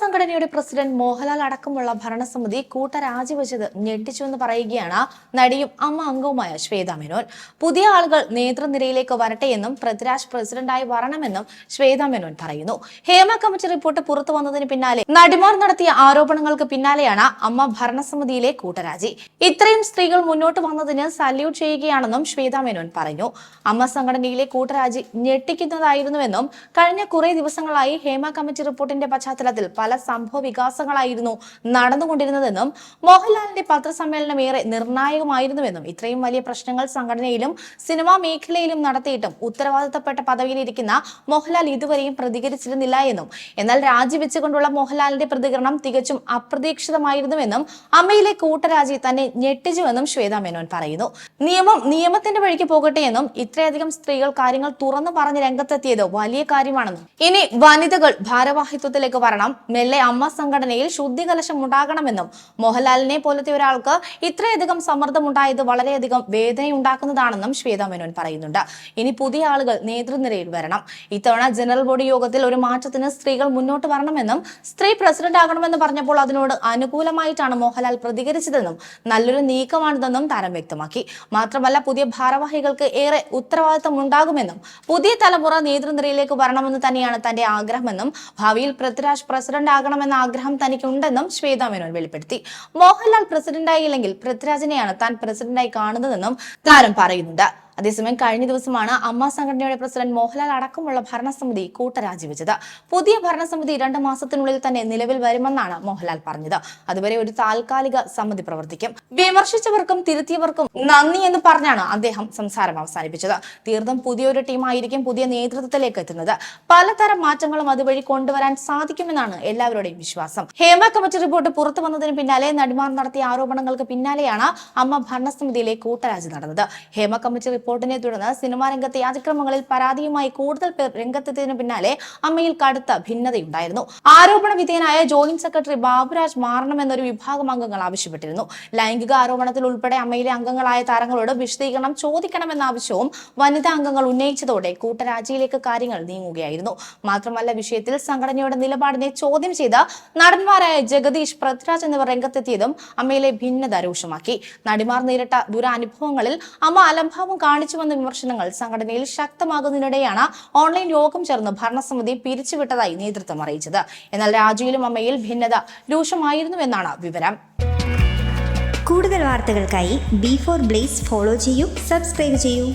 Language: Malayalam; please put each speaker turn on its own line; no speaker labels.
സംഘടനയുടെ പ്രസിഡന്റ് മോഹൻലാൽ അടക്കമുള്ള ഭരണസമിതി കൂട്ട രാജിവെച്ചത് ഞെട്ടിച്ചുവെന്ന് പറയുകയാണ് നടിയും അമ്മ അംഗവുമായ ശ്വേത മേനോൻ. പുതിയ ആളുകൾ നേതൃനിരയിലേക്ക് വരട്ടെയെന്നും പൃഥ്വിരാജ് പ്രസിഡന്റായി വരണമെന്നും ശ്വേത മേനോൻ പറയുന്നു. ഹേമ കമ്മിറ്റി റിപ്പോർട്ട് പുറത്തു വന്നതിന് പിന്നാലെ നടിമാർ നടത്തിയ ആരോപണങ്ങൾക്ക് പിന്നാലെയാണ് അമ്മ ഭരണസമിതിയിലെ കൂട്ടരാജി. ഇത്രയും സ്ത്രീകൾ മുന്നോട്ട് വന്നതിന് സല്യൂട്ട് ചെയ്യുകയാണെന്നും ശ്വേത മേനോൻ പറഞ്ഞു. അമ്മ സംഘടനയിലെ കൂട്ടരാജി ഞെട്ടിക്കുന്നതായിരുന്നുവെന്നും കഴിഞ്ഞ കുറെ ദിവസങ്ങളായി ഹേമ കമ്മിറ്റി റിപ്പോർട്ടിന്റെ പശ്ചാത്തലത്തിൽ പല സംഭവ വികാസങ്ങളായിരുന്നു നടന്നുകൊണ്ടിരുന്നതെന്നും മോഹൻലാലിന്റെ പത്രസമ്മേളനം ഏറെ നിർണായകമായിരുന്നുവെന്നും ഇത്രയും വലിയ പ്രശ്നങ്ങൾ സംഘടനയിലും സിനിമാ മേഖലയിലും നടത്തിയിട്ടും ഉത്തരവാദിത്തപ്പെട്ട പദവിയിലിരിക്കുന്ന മോഹൻലാൽ ഇതുവരെയും പ്രതികരിച്ചിരുന്നില്ല എന്നും. എന്നാൽ രാജിവെച്ചുകൊണ്ടുള്ള മോഹൻലാലിന്റെ പ്രതികരണം തികച്ചും അപ്രതീക്ഷിതമായിരുന്നുവെന്നും അമ്മയിലെ കൂട്ടരാജി തന്നെ ഞെട്ടിച്ചുവെന്നും ശ്വേത മേനോൻ പറയുന്നു. നിയമം നിയമത്തിന്റെ വഴിക്ക് പോകട്ടെ എന്നും ഇത്രയധികം സ്ത്രീകൾ കാര്യങ്ങൾ തുറന്നു പറഞ്ഞ് രംഗത്തെത്തിയത് വലിയ കാര്യമാണെന്നും. ഇനി വനിതകൾ ഭാരവാഹിത്വത്തിലേക്ക് വരണം. മെല്ലെ അമ്മ സംഘടനയിൽ ശുദ്ധികലശം ഉണ്ടാകണമെന്നും മോഹൻലാലിനെ പോലത്തെ ഒരാൾക്ക് ഇത്രയധികം സമ്മർദ്ദമുണ്ടായത് വളരെയധികം വേദനയുണ്ടാക്കുന്നതാണെന്നും ശ്വേത മേനോൻ പറയുന്നുണ്ട്. ഇനി പുതിയ ആളുകൾ നേതൃനിരയിൽ വരണം. ഇത്തവണ ജനറൽ ബോഡി യോഗത്തിൽ ഒരു മാറ്റത്തിന് സ്ത്രീകൾ മുന്നോട്ട് വരണമെന്നും സ്ത്രീ പ്രസിഡന്റ് ആകണമെന്ന് പറഞ്ഞപ്പോൾ അതിനോട് അനുകൂലമായിട്ടാണ് മോഹൻലാൽ പ്രതികരിച്ചതെന്നും നല്ലൊരു നീക്കമാണിതെന്നും താരം വ്യക്തമാക്കി. മാത്രമല്ല പുതിയ ഭാരവാഹികൾക്ക് ഏറെ ഉത്തരവാദിത്തം ഉണ്ടാകുമെന്നും പുതിയ തലമുറ നേതൃനിരയിലേക്ക് വരണമെന്ന് തന്നെയാണ് തന്റെ ആഗ്രഹമെന്നും ഭാവിയിൽ പൃഥ്വിരാജ് പ്രസിഡന്റ് ആകണമെന്ന ആഗ്രഹം തനിക്കുണ്ടെന്നും ശ്വേത മേനോൻ വെളിപ്പെടുത്തി. മോഹൻലാൽ പ്രസിഡന്റായില്ലെങ്കിൽ പൃഥ്വിരാജിനെയാണ് താൻ പ്രസിഡന്റായി കാണുന്നതെന്നും താരം പറയുന്നുണ്ട്. അതേസമയം കഴിഞ്ഞ ദിവസമാണ് അമ്മ സംഘടനയുടെ പ്രസിഡന്റ് മോഹൻലാൽ അടക്കമുള്ള ഭരണസമിതി കൂട്ടരാജിവെച്ചത്. പുതിയ ഭരണസമിതി രണ്ട് മാസത്തിനുള്ളിൽ തന്നെ നിലവിൽ വരുമെന്നാണ് മോഹൻലാൽ പറഞ്ഞത്. അതുവരെ ഒരു താൽക്കാലിക സമിതി പ്രവർത്തിക്കും. വിമർശിച്ചവർക്കും തിരുത്തിയവർക്കും നന്ദി എന്ന് പറഞ്ഞാണ് അദ്ദേഹം സംസാരം അവസാനിപ്പിച്ചത്. തീർത്തും പുതിയൊരു ടീമായിരിക്കും പുതിയ നേതൃത്വത്തിലേക്ക് എത്തുന്നത്. പലതരം മാറ്റങ്ങളും അതുവഴി കൊണ്ടുവരാൻ സാധിക്കുമെന്നാണ് എല്ലാവരുടെയും വിശ്വാസം. ഹേമ കമ്മിറ്റി റിപ്പോർട്ട് പുറത്തു വന്നതിന് പിന്നാലെ നടിമാർ നടത്തിയ ആരോപണങ്ങൾക്ക് പിന്നാലെയാണ് അമ്മ ഭരണസമിതിയിലെ കൂട്ടരാജി നടന്നത്. ഹേമ കമ്മിറ്റി റിപ്പോർട്ടിനെ തുടർന്ന് സിനിമാ രംഗത്തെ അതിക്രമങ്ങളിൽ പരാതിയുമായി കൂടുതൽ പേർ രംഗത്തെത്തിയതിനു പിന്നാലെ അമ്മയിൽ കടുത്ത ഭിന്നതയുണ്ടായിരുന്നു. ആരോപണ വിധേയനായ ജോയിന്റ് സെക്രട്ടറി ബാബുരാജ് മാറണമെന്നൊരു വിഭാഗം അംഗങ്ങൾ ആവശ്യപ്പെട്ടിരുന്നു. ലൈംഗിക ആരോപണത്തിൽ ഉൾപ്പെടെ അമ്മയിലെ അംഗങ്ങളായ താരങ്ങളോട് വിശദീകരണം ചോദിക്കണമെന്ന ആവശ്യവും വനിതാ അംഗങ്ങൾ ഉന്നയിച്ചതോടെ കൂട്ടരാജിയിലേക്ക് കാര്യങ്ങൾ നീങ്ങുകയായിരുന്നു. മാത്രമല്ല വിഷയത്തിൽ സംഘടനയുടെ നിലപാടിനെ ചോദ്യം ചെയ്ത നടന്മാരായ ജഗദീഷ് പൃഥ്വിരാജ് എന്നിവർ രംഗത്തെത്തിയതും അമ്മയിലെ ഭിന്നത രൂക്ഷമാക്കി. നടിമാർ നേരിട്ട ദുരനുഭവങ്ങളിൽ അമ്മ അലംഭാവം കാണിച്ചുവെന്ന വിമർശനങ്ങൾ സംഘടനയിൽ ശക്തമാകുന്നതിനിടെയാണ് ഓൺലൈൻ യോഗം ചേർന്ന് ഭരണസമിതി പിരിച്ചുവിട്ടതായി നേതൃത്വം അറിയിച്ചത്. എന്നാൽ രാജുവിലും അമ്മയിൽ ഭിന്നത രൂക്ഷമായിരുന്നുവെന്നാണ് വിവരം.
കൂടുതൽ വാർത്തകൾക്കായി ബി ഫോർ ബ്ലേസ് ഫോളോ ചെയ്യൂ സബ്സ്ക്രൈബ് ചെയ്യൂ.